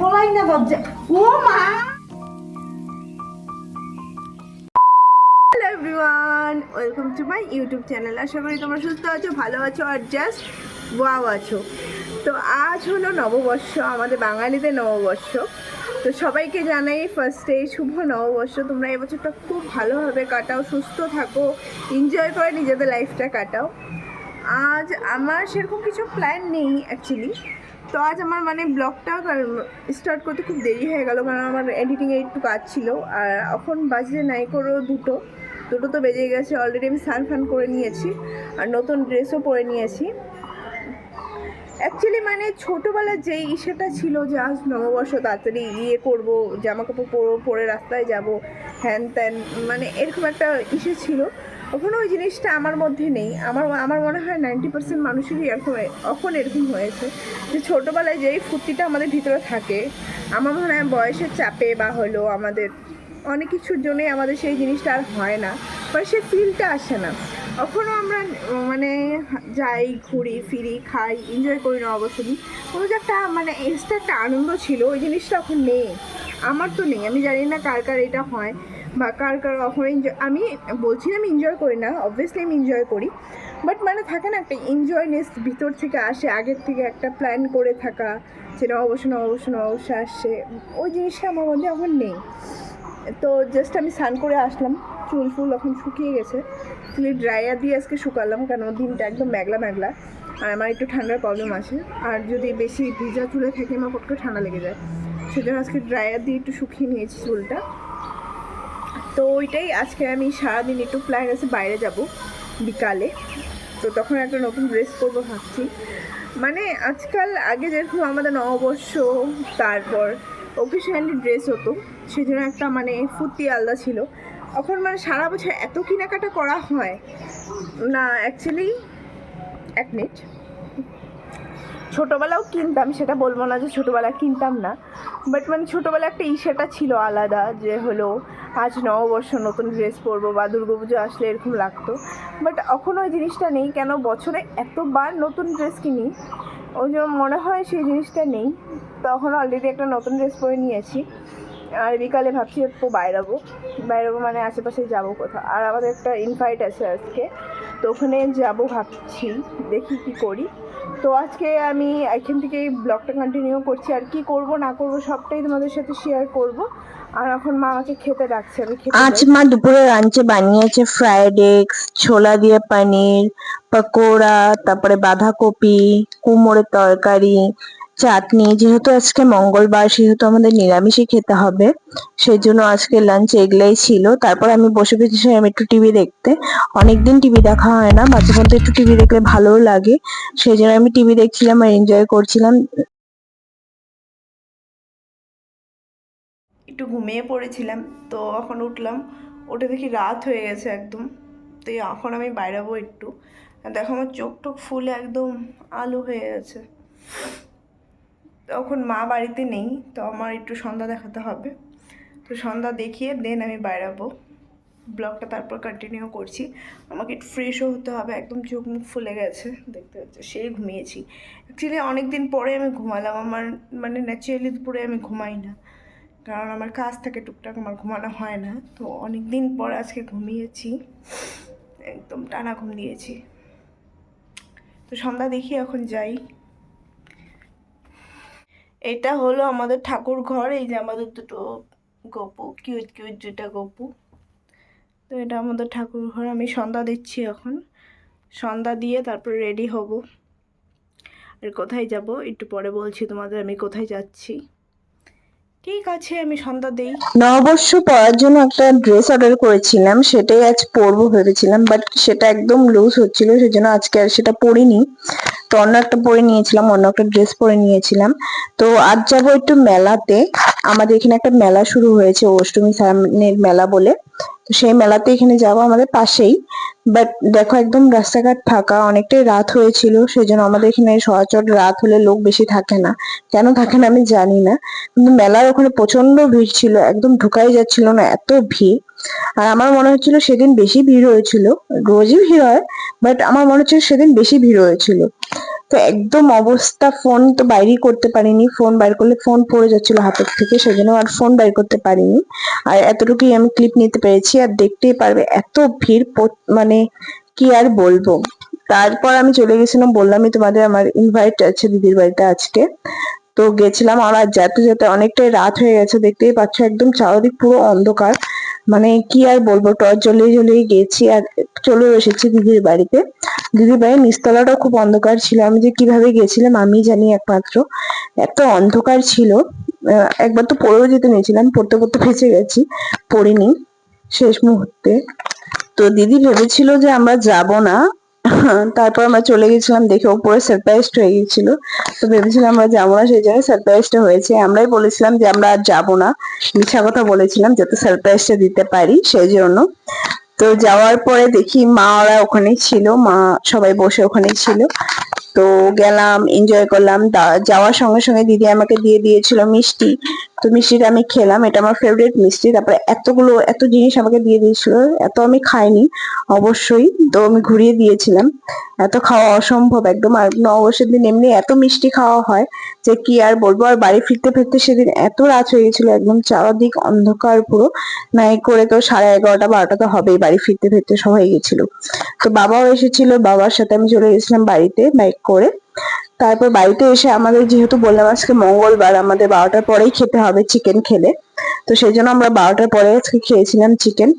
খোলাই না দরজা ও মা! Everyone welcome to my YouTube channel আশা করি তোমরা সুস্থ আছো, ভালো আছো, আর জাস্ট ওয়াও আছো। তো আজ হলো নববর্ষ, আমাদের বাঙালিদের নববর্ষ। তো সবাইকে জানাই ফার্স্টে শুভ নববর্ষ। তোমরা এবছরটা খুব ভালোভাবে কাটাও, সুস্থ থাকো এনজয় করে নিজেদের লাইফটা কাটাও। আজ আমার সেরকম কিছু প্ল্যান নেই অ্যাকচুয়ালি তো আজ আমার মানে ব্লগটা স্টার্ট করতে খুব দেরি হয়ে গেল, কারণ আমার এডিটিংয়ে একটু কাজ ছিল। আর এখন বাজে নাই করো দুটো। দুটো তো বেজে গেছে অলরেডি আমি স্নান ফান করে নিয়েছি, আর নতুন ড্রেসও পরে নিয়েছি। অ্যাকচুয়ালি মানে ছোটোবেলার যেই ইসেটা ছিল যে আজ নববর্ষ, তাড়াতাড়ি ইয়ে করব জামা কাপড় পরে রাস্তায় যাব, হ্যান ত্যান মানে এরকম একটা ইসে ছিল। ওখানে ওই জিনিসটা আমার মধ্যে নেই। আমার আমার মনে হয় নাইনটি পার্সেন্ট মানুষেরই এরকম এখন এরকম হয়েছে? যে ছোটোবেলায় যেই ফুর্তিটা আমাদের ভিতরে থাকে, আমার মনে হয় বয়সের চাপে বা হলো আমাদের অনেক কিছুর জন্যই আমাদের সেই জিনিসটা আর হয় না। বা সেই ফিলটা আসে না। এখনও আমরা মানে যাই, ঘুরি, ফিরি, খাই এনজয় করি না অবশ্যই কোনো যে একটা মানে এক্সট্রা একটা আনন্দ ছিল, ওই জিনিসটা এখন নেই। আমার তো নেই, আমি জানি না কার কার এটা হয়। বা কার কার কখনো enjoy- আমি বলছি আমি এনজয় করি না অবভিয়াসলি আমি এনজয় করি বাট মানে থাকে না একটা এনজয়নেস ভিতর থেকে আসে, আগের থেকে একটা প্ল্যান করে থাকা যে অবশ্য নববর্ষ নববর্ষ আসছে ওই জিনিসটা আমার মধ্যে এখন নেই। তো জাস্ট আমি স্নান করে আসলাম, চুল ফুল এখন শুকিয়ে গেছে চুলি ড্রায়ার দিয়ে আজকে শুকালাম, কারণ দিনটা একদম মেঘলা মেঘলা, আর আমার একটু ঠান্ডার প্রবলেম আছে, আর যদি বেশি ভিজা চুলে থাকে, আমার পটকে ঠান্ডা লেগে যায়, সেজন্য আজকে ড্রায়ার দিয়ে একটু শুকিয়ে নিয়েছি চুলটা। তো ওইটাই, আজকে আমি সারাদিন একটু প্ল্যান আছে বাইরে যাব বিকালে। তো তখন একটা নতুন ড্রেস করব ভাবছি। মানে আজকাল আগে যেরকম আমাদের নববর্ষ, তারপর অফিসিয়ালি ড্রেস হতো সেই জন্য একটা মানে ফুর্তি আলাদা ছিল। এখন মানে সারা বছর এত কেনাকাটা করা হয়, না অ্যাকচুয়ালি এক মিনিট ছোটোবেলাও কিনতাম, সেটা বলব না যে ছোটোবেলা কিনতাম না। বাট মানে ছোটোবেলা একটা ইসেটা ছিল আলাদা, যে হলো, আজ নববর্ষ, নতুন ড্রেস পরবো বা দুর্গাপুজো আসলে এরকম লাগতো। বাট এখন ওই জিনিসটা নেই, কেন বছরে এতবার নতুন ড্রেস কিনি, ওই জন্য মনে হয় সেই জিনিসটা নেই। তখন অলরেডি একটা নতুন ড্রেস পরে নিয়েছি। আর বিকালে ভাবছি একটু বাইরাবো। বাইরাবো মানে আশেপাশে যাব কোথাও। আর আমাদের একটা ইনভাইট আছে আজকে, তো ওখানে যাব ভাবছি, দেখি কি করি। তো আজকে আমি এখান থেকে ব্লগটা কন্টিনিউ করছি আর কি করব না করব সবটাই তোমাদের সাথে শেয়ার করব আর এখন মা আমাকে খেতে ডাকছে আমি খেতে আজ। মা দুপুরে লাঞ্চে বানিয়েছে ফ্রাইড এগস ছোলা দিয়ে পানির পকোড়া তারপরে বাঁধাকপি কুমড়োর তরকারি চাটনি, যেহেতু আজকে মঙ্গলবার, সেহেতু আমাদের নিরামিষই খেতে হবে। সেই জন্য আজকে লাঞ্চ এগুলাই ছিল। তারপর আমি বসে পেয়েছিলাম একটু টিভি দেখতে। অনেকদিন টিভি দেখা হয় না, মাঝে মধ্যে একটু টিভি দেখলে ভালোও লাগে। সেই জন্য আমি টিভি দেখছিলাম আর এনজয় করছিলাম। একটু ঘুমিয়ে পড়েছিলাম, তো এখন উঠলাম। উঠে দেখি রাত হয়ে গেছে একদম। তো এখন আমি বাইরাবো একটু। দেখো আমার চোখ টোক ফুলে একদম আলো হয়ে গেছে। তখন মা বাড়িতে নেই, তো আমার একটু সন্ধ্যা দেখাতে হবে। তো সন্ধ্যা দেখিয়ে দেন আমি বাইরাবো ব্লগটা তারপর কন্টিনিউ করছি। আমাকে একটু ফ্রেশও হতে হবে, একদম চোখ মুখ ফুলে গেছে, দেখতে হচ্ছে সেই ঘুমিয়েছি। অ্যাকচুয়ালি অনেক দিন পরে আমি ঘুমালাম, আমার মানে ন্যাচারালি দুপুরে আমি ঘুমাই না। কারণ আমার কাজ থাকে, টুকটাক আমার ঘুমানো হয় না। তো অনেক দিন পর আজকে ঘুমিয়েছি, একদম টানা ঘুম দিয়েছি। তো সন্ধ্যা দেখি এখন যাই। এটা হলো আমাদের ঠাকুর ঘর, এই যে আমাদের দুটো গপু কিউট কিউট দুটা গপু। তো এটা আমাদের ঠাকুর ঘর, আমি সন্ধ্যা দিচ্ছি এখন। সন্ধ্যা দিয়ে তারপর রেডি হব। আর কোথায় যাব? একটু পরে বলছি তোমাদের আমি কোথায় যাচ্ছি। ঠিক আছে, আমি সন্ধ্যা দেই। নববর্ষ পরার জন্য একটা ড্রেস অর্ডার করেছিলাম, সেটাই আজ পরবো ভেবেছিলাম বাট সেটা একদম লুজ হচ্ছিল, সেজন্য আজকে আর সেটা পরিনি। তো অন্য একটা পরে নিয়েছিলাম, অন্য একটা ড্রেস পরে নিয়েছিলাম। তো আজ যাব একটু মেলাতে। আমাদের এখানে একটা মেলা শুরু হয়েছে, অষ্টমী সামনের মেলা বলে। তো সেই মেলাতে এখানে যাব আমাদের পাশেই। বাট দেখো একদম রাস্তাঘাট ফাঁকা, অনেকটাই রাত হয়েছিল, সেজন্য আমাদের এখানে সচরাচর রাত হলে লোক বেশি থাকে না। কেন থাকে না আমি জানি না। কিন্তু মেলার ওখানে প্রচণ্ড ভিড় ছিল, একদম ঢুকাই যাচ্ছিল না, এত ভিড়। আর আমার মনে হচ্ছিল সেদিন বেশি ভিড় হয়েছিল। রোজই ভিড় হয় বাট আমার মনে হচ্ছিল সেদিন বেশি ভিড় হয়েছিল। তো একদম অবস্থা ফোন তো বাইরেই করতে পারিনি। ফোন বাইর করলে ফোন পড়ে যাচ্ছিল হাতের থেকে, সেজন্য আর ফোন বাইর করতে পারিনি। আর এতটুকুই আমি ক্লিপ নিতে পেরেছি, আর দেখতেই পারবে এত ভিড় মানে কি আর বলব। তারপর আমি চলে গেছিলাম, বললামই তোমাদের আমার ইনভাইট আছে দিদির বাড়িতে আজকে। তো গেছিলাম আর যেতে যেতে অনেকটাই রাত হয়ে গেছে, দেখতেই পাচ্ছ একদম চারদিক পুরো অন্ধকার। মানে কি আর বলব, টর্চ জ্বলিয়ে জ্বলিয়ে গেছি আর চলে এসেছি দিদির বাড়িতে। দিদির বাড়ির নিচতলাটাও খুব অন্ধকার ছিল। আমি যে কীভাবে গেছিলাম আমি জানি একমাত্র। এত অন্ধকার ছিল। একবার তো পড়েও যেতে নিয়েছিলাম পড়তে পড়তে ফেঁসে গেছি, পড়িনি শেষ মুহূর্তে। তো দিদি ভেবেছিল যে আমরা যাব না। তারপর আমরা চলে গেছিলাম, দেখে ওপরে সারপ্রাইজড হয়ে গেছিল। তো ভেবেছিলাম আমরা যাব না, সেই জন্য সারপ্রাইজটা হয়েছে। আমরাই বলেছিলাম যে আমরা আর যাব না। মিথ্যা কথা বলেছিলাম যাতে সারপ্রাইজটা দিতে পারি, সেই জন্য। তো যাওয়ার পরে দেখি মা ওরা ওখানেই ছিল, মা সবাই বসে ওখানেই ছিল। তো গেলাম এনজয় করলাম। যাওয়ার সঙ্গে সঙ্গে দিদি আমাকে দিয়ে দিয়েছিল মিষ্টি। তো মিষ্টিটা আমি খেলাম, এটা আমার ফেভারিট মিষ্টি। তারপরে এতগুলো, এত জিনিস আমাকে দিয়ে দিয়েছিল, এত আমি খাইনি, অবশ্যই। তো আমি ঘুরিয়ে দিয়েছিলাম। এত খাওয়া অসম্ভব একদম। আর নববর্ষের দিন এমনি এত মিষ্টি খাওয়া হয় যে কি আর বলব? আর বাড়ি ফিরতে ফিরতে সেদিন এত রাত হয়ে গেছিল একদম, চারদিক অন্ধকার পুরো। নাই করে তো সাড়ে এগারোটা, বারোটা তো হবেই, বাড়ি ফিরতে ফিরতে সবাই গেছিল। তো বাবাও এসেছিল, বাবার সাথে আমি চলে গেছিলাম বাড়িতে, বাইক করে। তারপর বাড়িতে এসে আমাদের যেহেতু বললাম আজকে মঙ্গলবার আমাদের বারোটার পরেই খেতে হবে চিকেন খেলে। তো সেই জন্য আমরা বারোটার পরে আজকে খেয়েছিলাম চিকেন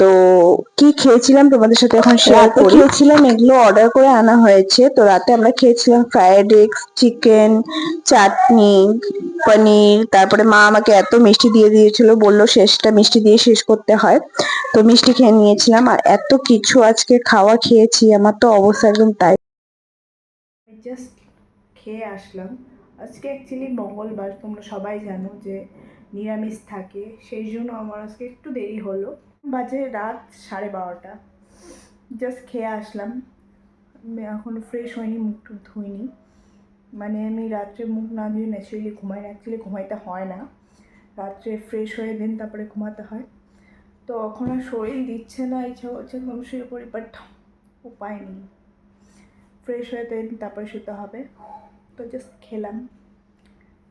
তো কি খেয়েছিলাম তোমাদের সাথে এখন শেয়ার করি? খেয়েছিলাম এগুলো অর্ডার করে আনা হয়েছে। তো রাতে আমরা খেয়েছিলাম fried eggs chicken chutney paneer. তারপরে মা আমাকে এত মিষ্টি দিয়ে দিয়েছিল বলল শেষটা মিষ্টি দিয়ে শেষ করতে হয়। তো মিষ্টি খেয়ে নিয়েছিলাম। আর এত কিছু আজকে খাওয়া খেয়েছি আমার তো অবস্থা একদম তাই। জাস্ট খেয়ে আসলাম। আজকে অ্যাকচুয়ালি মঙ্গলবার, তোমরা সবাই জানো যে নিরামিষ থাকে, সেই জন্য আমার আজকে একটু দেরি হলো। বাজে রাত সাড়ে বারোটা। জাস্ট খেয়ে আসলাম। এখন ফ্রেশ হয়নি মুখ টুক ধুইনি। মানে আমি রাত্রে মুখ না ধুয়ে ন্যাচারালি ঘুমাই না। অ্যাকচুয়ালি ঘুমাইতে হয় না। রাত্রে ফ্রেশ হয়ে দিন, তারপরে ঘুমাতে হয়। তো এখন আর শরীর দিচ্ছে না, ইচ্ছা ঘুম শুয়ে পড়ি বাট উপায় নেই। ফ্রেশ হয়ে দেন, তারপরে শুতে হবে। তো জাস্ট খেলাম।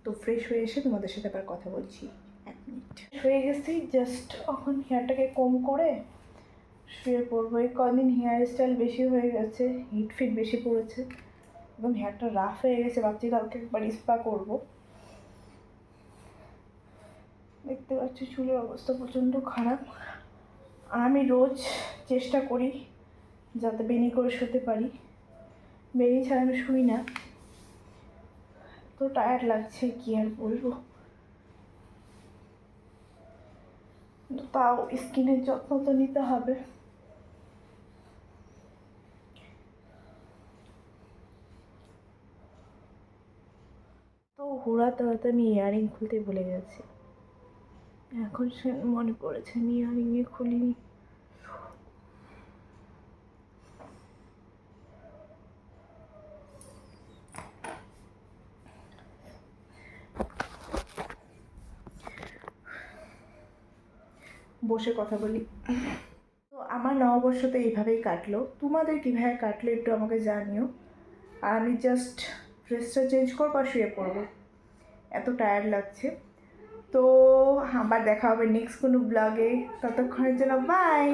তো ফ্রেশ হয়ে এসে তোমাদের সাথে আবার কথা বলছি। এক মিনিট হয়ে গেছি জাস্ট এখন হেয়ারটাকে কম করে শুয়ে পড়ব। এই কদিন হেয়ার স্টাইল বেশি হয়ে গেছে হিট ফিট বেশি পড়েছে। একদম হেয়ারটা রাফ হয়ে গেছে, ভাবছি কালকে একবার স্পা করব। দেখতে পাচ্ছি চুলের অবস্থা প্রচণ্ড খারাপ। আর আমি রোজ চেষ্টা করি যাতে বেনি করে শুতে পারি। বেরিয়ে ছাড়া আমি শুই না। তো টায়ার্ড লাগছে, কি আর বলব? তাও স্কিনের যত্ন তো নিতে হবে। তো হুড়াতে হয়তো আমি ইয়ারিং খুলতে ভুলে গেছি। এখন সে মনে পড়েছে আমি ইয়ারিংয়ে খুলিনি। বসে কথা বলি। তো আমার নববর্ষ তো এইভাবেই কাটলো। তোমাদের কীভাবে কাটলো একটু আমাকে জানিও। আর আমি জাস্ট ড্রেসটা চেঞ্জ করব আর শুয়ে পড়ব। এত টায়ার্ড লাগছে। তো আবার দেখা হবে নেক্সট কোনো ব্লগে ততক্ষণের জন্য বাই